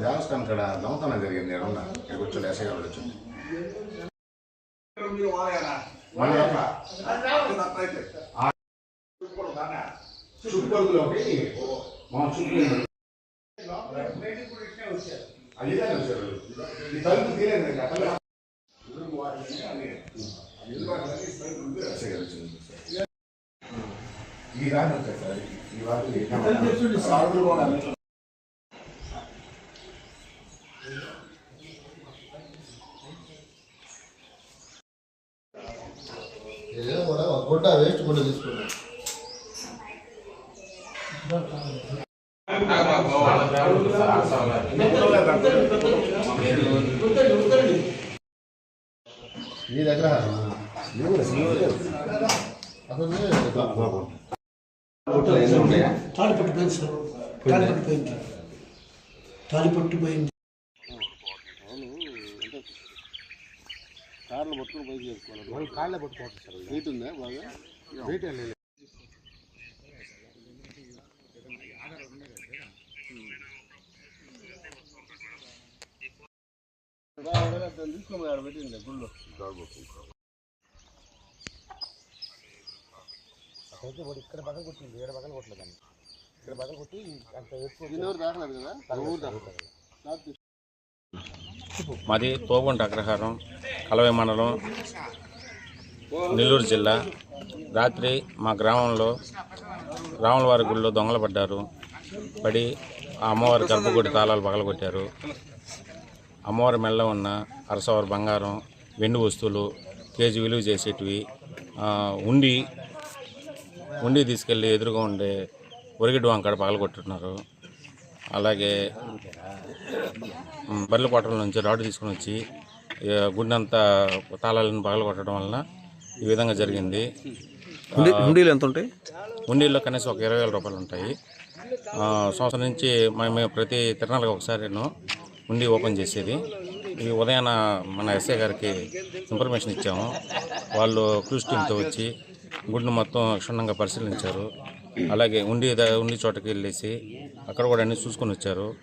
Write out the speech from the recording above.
దేవస్థానం ఇక్కడ దొంగతనం జరిగింది ఇక్కడ కూర్చొని ఎస్ఐ గారు వచ్చి మళ్ళీ అట్లా. ఆ చుట్టుపక్కలలోకి మా చుట్టూ అది ఇదే వచ్చారు ఈ తలుపు తీరేది వచ్చింది. ఈ రాత్రి సార్. గుడ్డ వేస్ట్ గుడ్డ తీసుకున్నాం నీ దగ్గర అతను తాడిపట్టు పోయింది సార్. తాడిపట్టు పోయింది. తాడిపట్టు పోయింది. కార్లు పట్టుకుని చేసుకోవాలి వాళ్ళు కాళ్ళే పట్టుకోవచ్చు సార్ వెయిట్ ఉందా బాగా వెయిట్ ఏం తీసుకోమని పెట్టింది గుళ్ళు ఇక్కడ పక్కన కొట్టింది పక్కన ఇక్కడ పక్కన కొట్టి అంత ఎక్కువ మాది తోగుంట అగ్రహారం కలవై మండలం నెల్లూరు జిల్లా. రాత్రి మా గ్రామంలో రాములవారి గుడిలో దొంగలు పడ్డారు. పడి ఆ అమ్మవారి గర్భగుడి తాళాలు పగలగొట్టారు అమ్మవారి మెల్ల ఉన్న అరసవారి బంగారం వెండి వస్తువులు కేజీ విలువ చేసేటివి ఉండి ఉండి తీసుకెళ్ళి ఎదురుగా ఉండే ఒరిగిడ్డు వంకాడ పగలగొట్టున్నారు అలాగే మ్, బర్రెల కోటల నుంచి రాడ్ తీసుకుని వచ్చి గుండంతా తాళాలను పగలగొట్టడం వలన ఈ విధంగా జరిగింది. హుండీలు ఎంత ఉంటాయి ఉండిలో కనీసం ఒక ఇరవై వేల రూపాయలు ఉంటాయి. సంవత్సరం నుంచి మేము ప్రతి తిరణాలకు ఒకసారిను ఉండి ఓపెన్ చేసేది. ఈ ఉదయాన మన ఎస్ఐ గారికి ఇన్ఫర్మేషన్ ఇచ్చాము. వాళ్ళు క్రూజ్ టీంతో వచ్చి గుడిని మొత్తం క్షుణ్ణంగా పరిశీలించారు. అలాగే ఉండి ద- ఉండి చోటకి వెళ్ళేసి అక్కడ కూడా అన్ని చూసుకొని వచ్చారు.